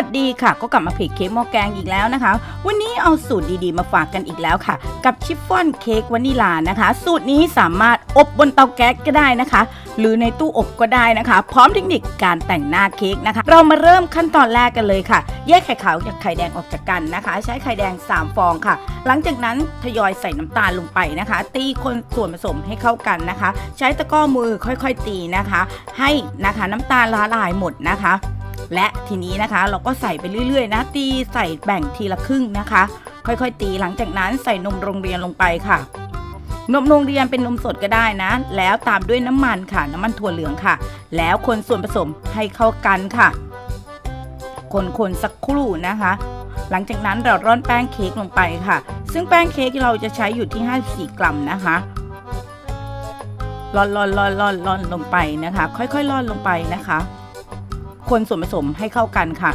วัสดีค่ะ ก็กลับมาเพจเค้กหม้อแกงอีกแล้วนะคะ วันนี้เอาสูตรดีๆมาฝากกันอีกแล้วค่ะ กับชิฟฟ่อนเค้กวานิลานะคะ สูตรนี้สามารถอบบนเตาแก๊สก็ได้นะคะ หรือในตู้อบก็ได้นะคะ พร้อมเทคนิคการแต่งหน้าเค้กนะคะ เรามาเริ่มขั้นตอนแรกกันเลยค่ะ แยกไข่ขาวจากไข่แดงออกจากกันนะคะ ใช้ไข่แดง 3 ฟองค่ะ หลังจากนั้นทยอยใส่น้ำตาลลงไปนะคะ ตีคนส่วนผสมให้เข้ากันนะคะ ใช้ตะกร้อมือค่อยๆตีนะคะ ให้นะคะน้ำตาลละลายหมดนะคะ และทีนี้นะคะเราก็ใส่ไปเรื่อยๆ นะตีใส่แบ่งทีละครึ่งนะคะ ค่อยๆ ตีหลังจากนั้นใส่นมโรงเรียนลงไปค่ะ นมโรงเรียนเป็นนมสดก็ได้นะ แล้วตามด้วยน้ำมันค่ะ น้ำมันถั่วเหลืองค่ะ แล้วคนส่วนผสมให้เข้ากันค่ะ คนๆสักครู่นะคะ หลังจากนั้นเราร่อนแป้งเค้กลงไปค่ะ ซึ่งแป้งเค้กเราจะใช้อยู่ที่ 54 กรัมนะคะร่อนร่อนร่อนร่อนร่อนลงไปนะคะ ค่อยๆร่อนลงไปนะคะ คนส่วนผสมให้เข้ากันค่ะ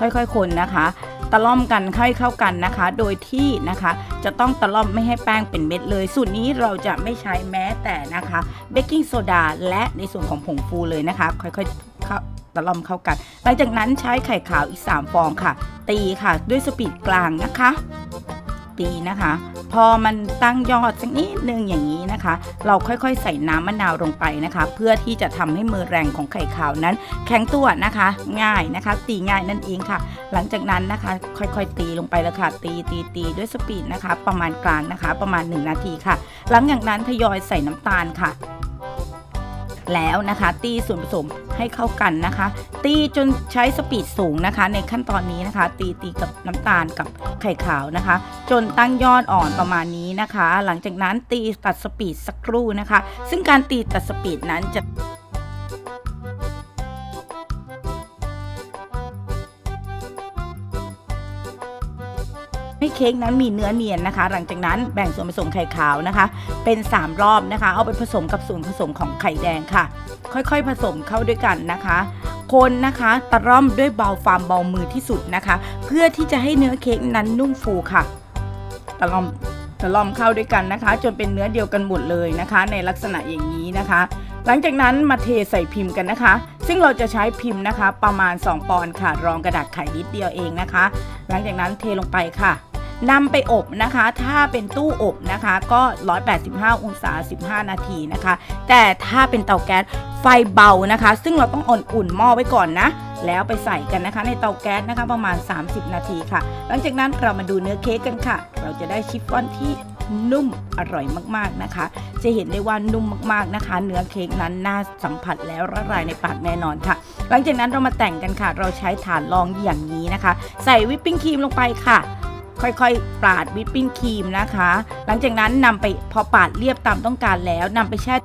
ค่อยๆ คนนะคะ ตะล่อมกันค่อยเข้ากันนะคะ โดยที่นะคะจะต้องตะล่อมไม่ให้แป้งเป็นเม็ดเลย สูตรนี้เราจะไม่ใช้แม้แต่นะคะเบกกิ้งโซดาและในส่วนของผงฟูเลยนะคะ ค่อยๆเข้าตะล่อมเข้ากัน หลังจากนั้นใช้ไข่ขาวอีก 3 ฟองค่ะ ตีค่ะด้วยสปีดกลางนะคะ ตีนะคะ พอมันตั้งยอดสักนิดนึงอย่างนี้นะคะ เราค่อยๆ ใส่น้ำมะนาวลงไปนะคะ เพื่อที่จะทำให้มือแรงของไข่ขาวนั้น แข็งตัวนะคะ ง่ายนะคะ ตีง่ายนั่นเองค่ะ หลังจากนั้นนะคะ ค่อยๆ ตีลงไปแล้วค่ะ ตีตีตีด้วยสปีดนะคะ ประมาณกลางนะคะ ประมาณ 1 นาทีค่ะ หลังจากนั้นทยอยใส่น้ำตาลค่ะ แล้วนะคะ ตีส่วนผสมให้เข้ากันนะคะ ตีจนใช้สปีดสูงนะคะ ในขั้นตอนนี้นะคะ ตีตีกับน้ำตาลกับไข่ขาวนะคะ จนตั้งยอดอ่อนประมาณนี้นะคะ หลังจากนั้นตีตัดสปีดสักครู่นะคะ ซึ่งการตีตัดสปีดนั้นจะ ให้เค้กนั้นมีเนื้อเนียนนะคะ หลังจากนั้นแบ่งส่วนผสมไข่ขาวนะคะ เป็น 3 รอบนะคะ เอาไปผสมกับส่วนผสมของไข่แดงค่ะ ค่อยๆผสมเข้าด้วยกันนะคะคนนะคะตะร่อมด้วยเบาฟาร์มเบามือที่สุดนะคะ เพื่อที่จะให้เนื้อเค้กนั้นนุ่มฟูค่ะตะล่อมตะล่อมเข้าด้วยกันนะคะ จนเป็นเนื้อเดียวกันหมดเลยนะคะ ในลักษณะอย่างนี้นะคะ หลังจากนั้นมาเทใส่พิมพ์กันนะคะ ซึ่งเราจะใช้พิมพ์นะคะ ประมาณ 2 ปอนด์ค่ะ รองกระดาษไขนิดเดียวเองนะคะ หลังจากนั้นเทลงไปค่ะ นำไปอบนะคะ ถ้าเป็นตู้อบนะคะ ก็ 185 องศา 15 นาทีนะคะ แต่ถ้าเป็นเตาแก๊สไฟเบานะคะ ซึ่งเราต้องอ่อนอุ่นหม้อไว้ก่อนนะ แล้วไปใส่กันนะคะ ในเตาแก๊สนะคะประมาณ 30 นาทีค่ะ หลังจากนั้นเรามาดูเนื้อเค้กกันค่ะ เราจะได้ชิฟฟ่อนที่นุ่มอร่อยมากๆนะคะ จะเห็นได้ว่านุ่มมากๆนะคะ เนื้อเค้กนั้นน่าสัมผัสแล้วละลายในปากแน่นอนค่ะ หลังจากนั้นเรามาแต่งกันค่ะ เราใช้ฐานรองอย่างนี้นะคะ ใส่วิปปิ้งครีมลงไปค่ะ ค่อยๆ ปาดวิปปิ้งครีมนะคะ หลังจากนั้นนำไปพอปาดเรียบตามต้องการแล้วนำไปแช่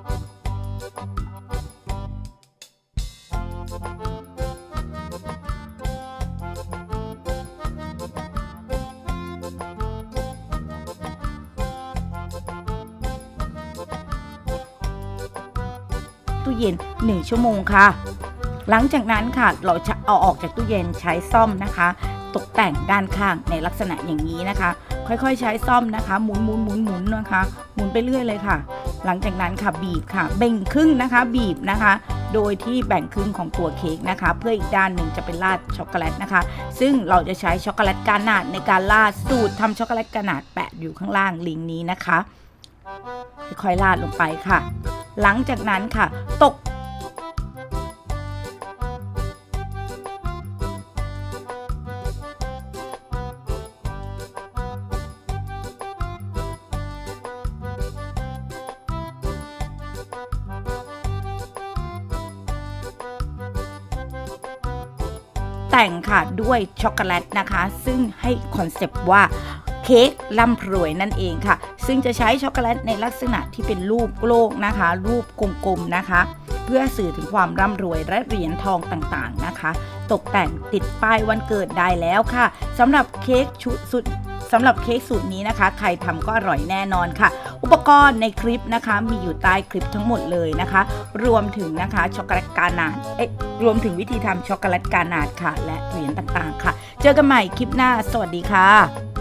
ตู้เย็น 1 ชั่วโมงค่ะ หลังจากนั้นค่ะเราจะเอาออกจากตู้เย็นใช้ซ่อมนะคะ ตกแต่งด้านข้างในลักษณะอย่างนี้นะคะ ค่อยๆใช้ซ่อมนะคะ หมุนหมุนหมุนหมุนนะคะ หมุนไปเรื่อยเลยค่ะ หลังจากนั้นค่ะบีบค่ะแบ่งครึ่งนะคะ บีบนะคะ โดยที่แบ่งครึ่งของตัวเค้กนะคะ เพื่ออีกด้านหนึ่งจะเป็นราดช็อกโกแลตนะคะ ซึ่งเราจะใช้ช็อกโกแลตกานาดในการราดสูตรทำช็อกโกแลตกานาดแปะอยู่ข้างล่างลิงก์นี้นะคะค่อยๆราดลงไปค่ะ หลังจากนั้นค่ะ ตก แต่งค่ะด้วยช็อกโกแลตนะคะ ซึ่งให้คอนเซปต์ว่าเค้กล่ำรวยนั่นเองค่ะ ซึ่งจะใช้ช็อกโกแลตในลักษณะที่เป็นรูปโลกนะคะ รูปกลมๆนะคะ เพื่อสื่อถึงความร่ำรวยและเหรียญทองต่างๆนะคะ ตกแต่งติดป้ายวันเกิดได้แล้วค่ะสำหรับเค้กชุดสุด สำหรับเค้กสูตรนี้นะคะ ใครทำก็อร่อยแน่นอนค่ะ อุปกรณ์ในคลิปนะคะมีอยู่ใต้คลิปทั้งหมดเลยนะคะ รวมถึงนะคะช็อกโกแลตกานาดเอ๊ะรวมถึงวิธีทำช็อกโกแลตกานาดค่ะ และเหรียญต่างๆ ค่ะ เจอกันใหม่คลิปหน้า สวัสดีค่ะ